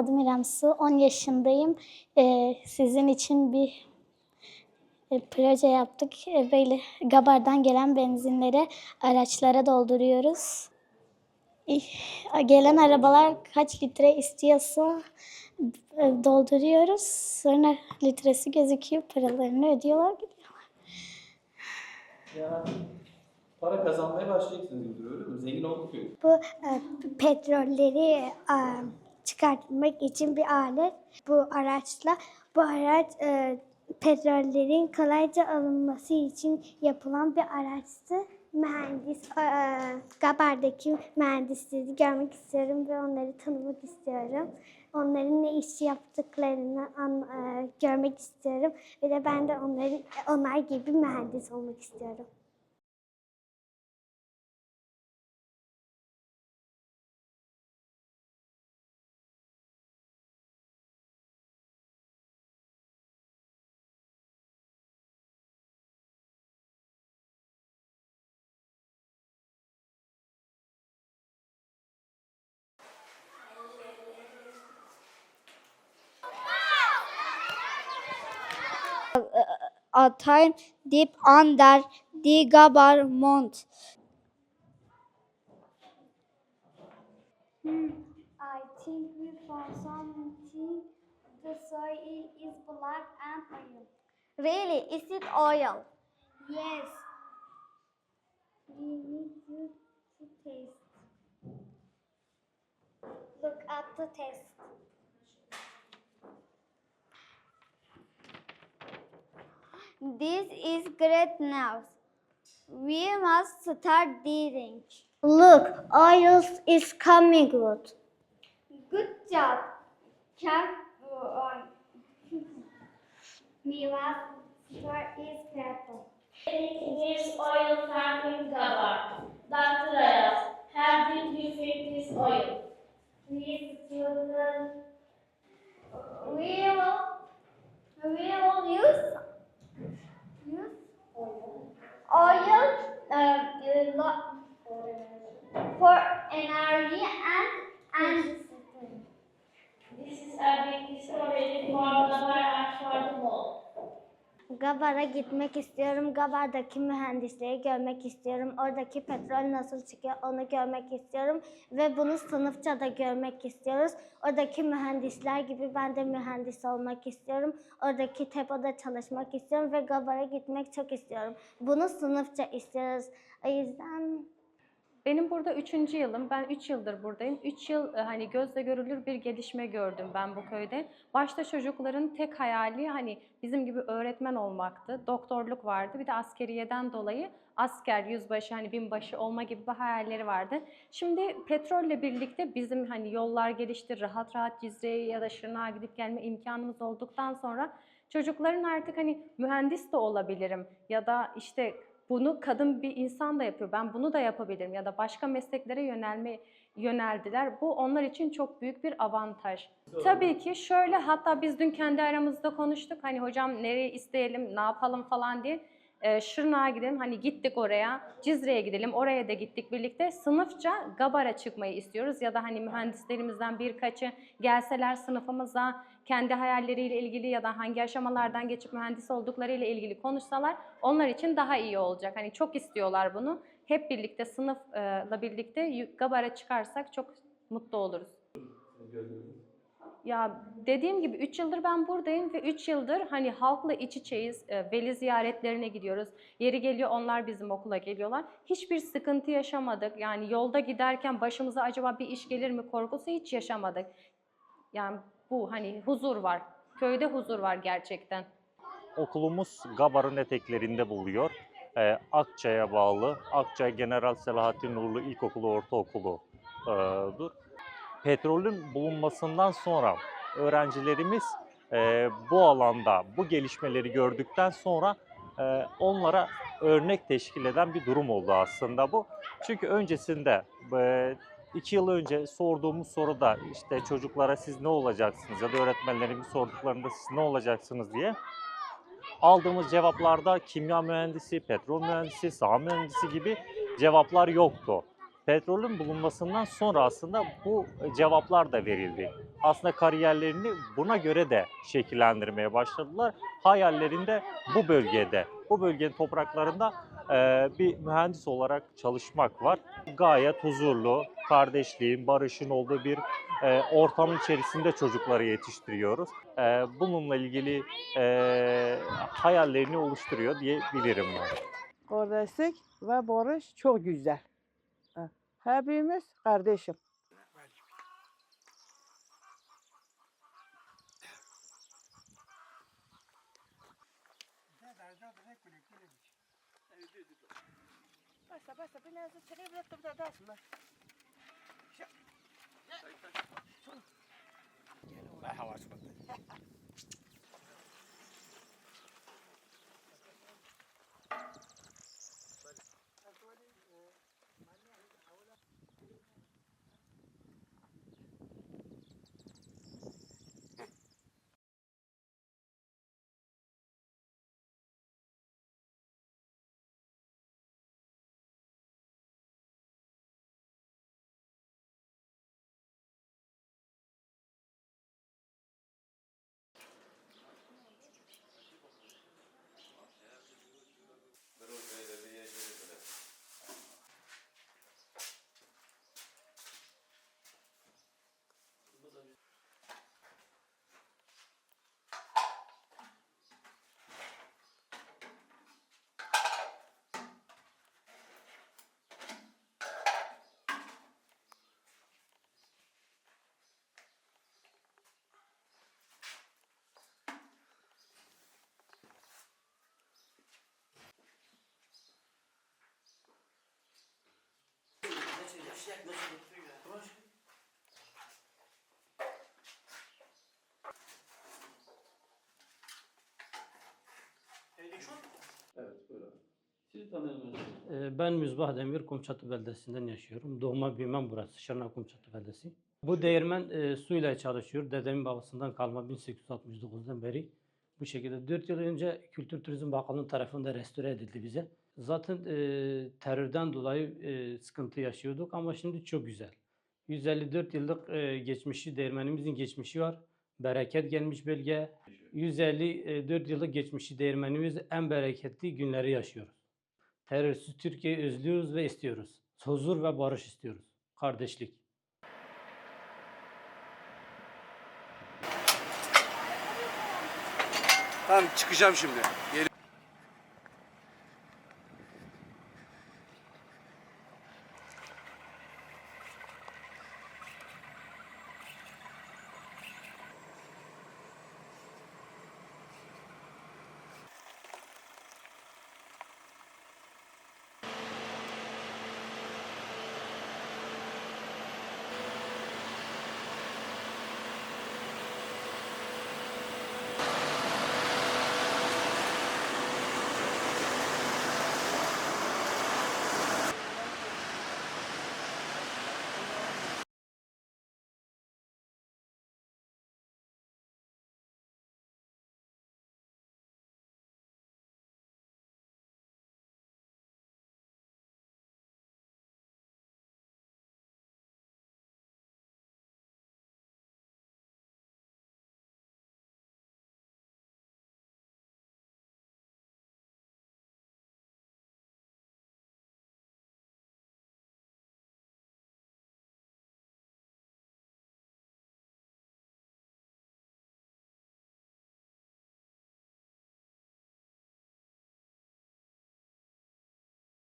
Adım İrem Su. 10 yaşındayım. Ee, sizin için bir e, proje yaptık. E, böyle Gabar'dan gelen benzinleri araçlara dolduruyoruz. İh, Gelen arabalar kaç litre istiyorsa e, dolduruyoruz. Sonra litresi gözüküyor. Paralarını ödüyorlar. gidiyorlar. Yani para kazanmaya başlayacaksınız gibi duruyor öyle mi? Zengin olduk yok. Bu e, petrolleri e, çıkartmak için bir alet. Bu araçla bu araç e, petrollerin kolayca alınması için yapılan bir araçtı. Mühendis, e, Gabar'daki mühendisleri görmek istiyorum ve onları tanımak istiyorum. Onların ne iş yaptıklarını an- e, görmek istiyorum ve de ben de onların onlar gibi mühendis olmak istiyorum. A time deep under the government. I think we found something. The soil is black and oil. Really, is it oil? Yes. We need you to taste. Look at the test. This is great news. We must start digging. Look, oil is coming good. Good job. Can We must start is purple. This oil found in Gabar. Dr. Ayaz, how did you find this oil? These children we will we will use use oil Gabar'a gitmek istiyorum. Gabar'daki mühendisleri görmek istiyorum. Oradaki petrol nasıl çıkıyor onu görmek istiyorum. Ve bunu sınıfça da görmek istiyoruz. Oradaki mühendisler gibi ben de mühendis olmak istiyorum. Oradaki TEPO'da çalışmak istiyorum ve Gabar'a gitmek çok istiyorum. Bunu sınıfça istiyoruz. O yüzden Benim burada üçüncü yılım. Ben üç yıldır buradayım. Üç yıl e, hani gözle görülür bir gelişme gördüm ben bu köyde. Başta çocukların tek hayali hani bizim gibi öğretmen olmaktı. Doktorluk vardı. Bir de askeriyeden dolayı asker, yüzbaşı, hani binbaşı olma gibi bir hayalleri vardı. Şimdi petrolle birlikte bizim hani yollar gelişti. Rahat rahat Cizre'ye ya da Şırnak'a gidip gelme imkanımız olduktan sonra çocukların artık hani mühendis de olabilirim ya da işte bunu kadın bir insan da yapıyor. Ben bunu da yapabilirim ya da başka mesleklere yönelme yöneldiler. Bu onlar için çok büyük bir avantaj. Tabii ki şöyle hatta biz dün kendi aramızda konuştuk. Hani hocam nereye isteyelim, ne yapalım falan diye. Ee, Şırnak'a gidelim. Hani gittik oraya. Cizre'ye gidelim. Oraya da gittik birlikte. Sınıfça Gabar'a çıkmayı istiyoruz. Ya da hani mühendislerimizden birkaçı gelseler sınıfımıza kendi hayalleriyle ilgili ya da hangi aşamalardan geçip mühendis olduklarıyla ilgili konuşsalar onlar için daha iyi olacak. Hani çok istiyorlar bunu. Hep birlikte sınıfla birlikte Gabar'a çıkarsak çok mutlu oluruz. Ya dediğim gibi 3 yıldır ben buradayım ve 3 yıldır hani halkla iç içeyiz. E, Veli ziyaretlerine gidiyoruz. Yeri geliyor onlar bizim okula geliyorlar. Hiçbir sıkıntı yaşamadık. Yani yolda giderken başımıza acaba bir iş gelir mi korkusu hiç yaşamadık. Yani bu hani huzur var. Köyde huzur var gerçekten. Okulumuz Gabar'ın eteklerinde buluyor. Ee, Akçay'a bağlı. Akçay General Selahattin Nurlu İlkokulu Ortaokulu'dur. Petrolün bulunmasından sonra öğrencilerimiz e, bu alanda bu gelişmeleri gördükten sonra e, onlara örnek teşkil eden bir durum oldu aslında bu. Çünkü öncesinde e, iki yıl önce sorduğumuz soruda işte çocuklara siz ne olacaksınız ya da öğretmenlerimiz sorduklarında siz ne olacaksınız diye aldığımız cevaplarda kimya mühendisi, petrol mühendisi, saha mühendisi gibi cevaplar yoktu. Petrolün bulunmasından sonra aslında bu cevaplar da verildi. Aslında kariyerlerini buna göre de şekillendirmeye başladılar. Hayallerinde bu bölgede, bu bölgenin topraklarında eee, bir mühendis olarak çalışmak var. Gayet huzurlu, kardeşliğin, barışın olduğu bir eee ortamın içerisinde çocukları yetiştiriyoruz. Bununla ilgili hayallerini oluşturuyor diyebilirim ben. Kardeşlik ve barış çok güzel. Hepimiz kardeşim. Basta, basta, biraz da çene bıraktım da dersin ben. Evet, buyurun. Sizi tanıyalım önce. Ee, Ben Müzbah Demir Kumçatı beldesinden yaşıyorum. Doğma büyümem burası Şırnak Kumçatı beldesi. Bu değirmen e, suyla çalışıyor. Dedemin babasından kalma 1869'dan beri. Bu şekilde 4 yıl önce Kültür Turizm Bakanlığı tarafından restore edildi bize. Zaten e, terörden dolayı e, sıkıntı yaşıyorduk ama şimdi çok güzel. 154 yıllık e, geçmişi, değirmenimizin geçmişi var. Bereket gelmiş bölge. 154 yıllık geçmişi değirmenimiz en bereketli günleri yaşıyoruz. Terörsüz Türkiye'yi özlüyoruz ve istiyoruz. Huzur ve barış istiyoruz. Kardeşlik. Tamam çıkacağım şimdi. Gel-